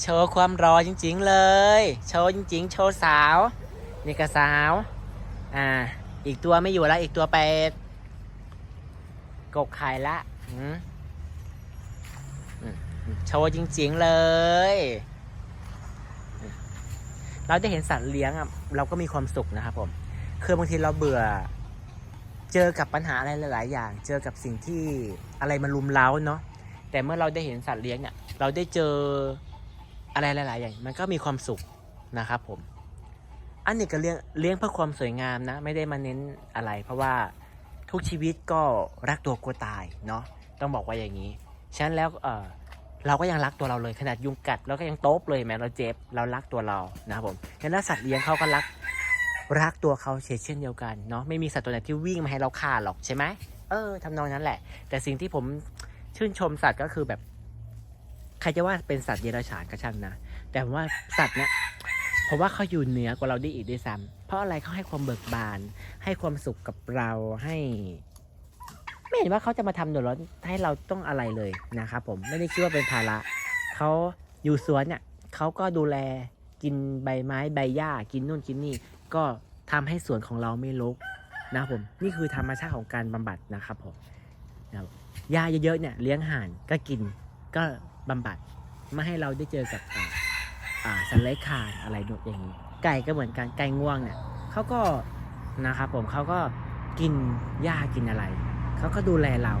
โชว์ความรอจริง ๆ เลย โชว์จริง ๆ โชว์สาว นี่ก็สาว อ่า อีกตัวไม่อยู่แล้ว อีกตัวไปกกไข่ละโชว์จริง ๆ เลย เราได้เห็นสัตว์เลี้ยงอะ เราก็มีความสุขนะครับผม คือบางทีเราเบื่อ เจอกับปัญหาอะไรหลาย ๆ อย่าง เจอกับสิ่งที่อะไรมันลุมเล้าเนาะ แต่เมื่อเราได้เห็นสัตว์เลี้ยงเนี่ย เราได้เจอ อะไรหลาย ๆ อย่างมันก็มีความสุขนะครับผม อันนี้ก็เลี้ยงเลี้ยงเพื่อความสวยงามนะ ไม่ได้มาเน้นอะไร เพราะว่าทุกชีวิตก็รักตัวกลัวตายเนาะต้องบอกว่าอย่างนี้ฉะนั้นแล้วเออเราก็ยังรักตัวเราเลยขนาดยุงกัดเราก็ยังโต๊บเลยแม้เราเจ็บเรารักตัวเรานะครับผมฉะนั้นสัตว์เลี้ยงเขาก็รักรักตัวเขาเช่นเดียวกันเนาะไม่มีสัตว์ตัวไหนที่วิ่งมาให้เราฆ่าหรอกใช่ไหมเออทำนองนั้นแหละ แต่สิ่งที่ผมชื่นชมสัตว์ก็คือแบบ ใครจะว่าเป็นสัตว์เดรัจฉานก็ช่างนะ แต่ผมว่าสัตว์เนี่ยผมว่าเขาอยู่เหนือกว่าเราได้อีกด้วยซ้ำเพราะอะไรเขาให้ความเบิกบาน ให้ความสุขกับเราให้ ไม่เห็นว่าเขาจะมาทำเดือดร้อนให้เราต้องอะไรเลยนะครับผมไม่ได้คิดว่าเป็นภาระเขาอยู่สวนเนี่ยเขาก็ดูแลกินใบไม้ใบหญ้ากินนู่นกินนี่ ก็ทำให้สวนของเราไม่รกนะครับผมนี่คือธรรมชาติของการบำบัดนะครับผมนะครับหญ้าเยอะๆเนี่ยเลี้ยงห่านก็กินก็ บำบัดไม่ให้เราได้เจอกับอ่าอ่าสัตว์เลื้อยคลานอะไรนู่นอย่างนี้ไก่ก็เหมือนกันไก่ง่วงเนี่ยเขาก็นะครับผมเขาก็กินหญ้ากินอะไรเขาก็ดูแลเรา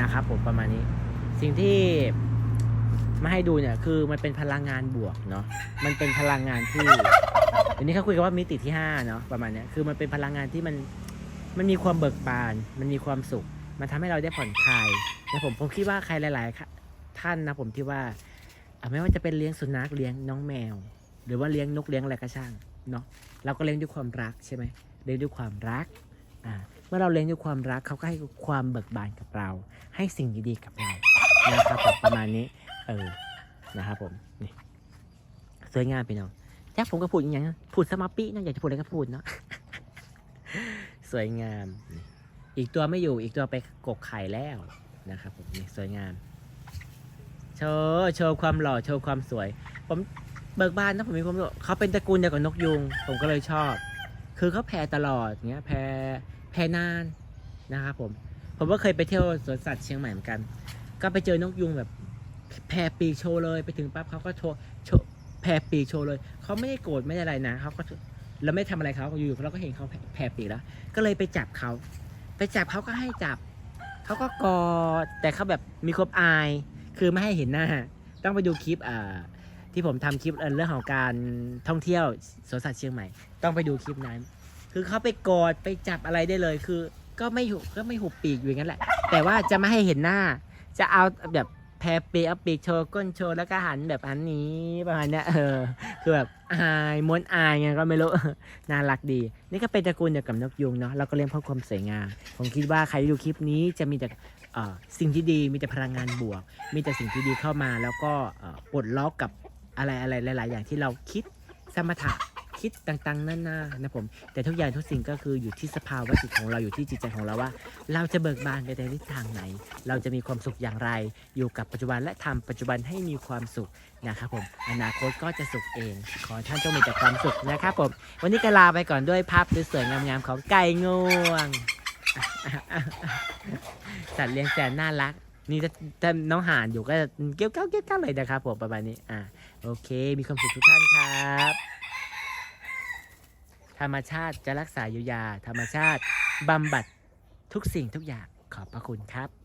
นะครับผมประมาณนี้ สิ่งที่มาให้ดูเนี่ยคือมันเป็นพลังงานบวกเนาะมันเป็นพลังงานที่อันนี้เขาคุยกันว่ามิติที่5เนาะประมาณนี้คือมันเป็นพลังงานที่มันมันมีความเบิกบาน มันมีความสุข มันทำให้เราได้ผ่อนคลายนะผมผมคิดว่าใครหลาย ๆ ท่านนะผมที่ว่าไม่ว่าจะเป็นเลี้ยงสุนัขเลี้ยงน้องแมว หรือว่าเลี้ยงนกเลี้ยงอะไรก็ช่างเนาะเราก็เลี้ยงด้วยความรักใช่ไหมเลี้ยงด้วยความรักอ่าเมื่อเราเลี้ยงด้วยความรักเขาก็ให้ความเบิกบานกับเรา ให้สิ่งดีๆกับเรานะครับผมประมาณนี้เออนะครับผมนี่สวยงามพี่น้องจ้าผมก็พูดอย่างนั้พูดสมาปินะอยากจะพูดอะไรก็พูดเนาะสวยงาม อีกตัวไม่อยู่อีกตัวไปกกไข่แล้วนะครับผมนี่สวยงาม โชว์โชว์ความหล่อโชว์ความสวย ผมเบิกบานนะผมมีความรู้สึกเขาเป็นตระกูลเดียวกับนกยุง ผมก็เลยชอบ คือเขาแผ่ตลอดเงี้ยแผ่แผ่นานนะครับผม ผมก็เคยไปเที่ยวสวนสัตว์เชียงใหม่เหมือนกัน ก็ไปเจอนกยุงแบบแผ่ปีโชว์เลยไปถึงปั๊บเขาก็โชว์โชว์แผ่ปีโชว์เลย เขาไม่ได้โกรธไม่ได้อะไรนะเขาก็เราไม่ทำอะไรเขาอยู่ๆเราก็เห็นเขาแผ่แผ่ปีแล้ว ก็เลยไปจับเขาไปจับเขาก็ให้จับเขาก็กอดแต่เขาแบบมีความอาย คือไม่ให้เห็นหน้า ต้องไปดูคลิปอ่าที่ผมทำคลิปเรื่องของการท่องเที่ยวสวนสัตว์เชียงใหม่ ต้องไปดูคลิปนั้น คือเขาไปกอดไปจับอะไรได้เลย คือก็ไม่หุบก็ไม่หุบปีกอยู่อย่างนั้นแหละ แต่ว่าจะไม่ให้เห็นหน้า จะเอาแบบ แพรปีกเอาปีกโชว์ก้นโชว์แล้วก็หันแบบอันนี้ประมาณเนี้ยเออคือแบบอายม้วนอายไงก็ไม่รู้น่ารักดี นี่ก็เป็นตระกูลเดียวกับนกยุงเนาะเราก็เลี้ยงเพื่อความสวยงามผมคิดว่าใครดูคลิปนี้จะมีแต่สิ่งที่ดีมีแต่พลังงานบวก มีแต่สิ่งที่ดีเข้ามาแล้วก็เอ่อปลดล็อกกับอะไรอะไรหลาย ๆ อย่างที่เราคิดสมถะ คิดต่างๆนานานะผม แต่ทุกอย่างทุกสิ่งก็คืออยู่ที่สภาวะจิตของเราอยู่ที่จิตใจของเราว่า เราจะเบิกบานไปในทิศทางไหน เราจะมีความสุขอย่างไร อยู่กับปัจจุบันและทำปัจจุบันให้มีความสุขนะครับผม อนาคตก็จะสุขเอง ขอท่านจงมีแต่ความสุขนะครับผม วันนี้ก็ลาไปก่อนด้วยภาพสวยๆงามๆของไก่งวงสัตว์เลี้ยงแสนน่ารัก นี่ถ้าน้องห่านอยู่ก็เกี้ยวเก้าเกี้ยวเก้าเลยนะครับผมประมาณนี้ อ่า โอเค มีความสุขทุกท่านครับ ธรรมชาติจะรักษาเยียวยา ธรรมชาติบำบัดทุกสิ่งทุกอย่างขอบพระคุณครับ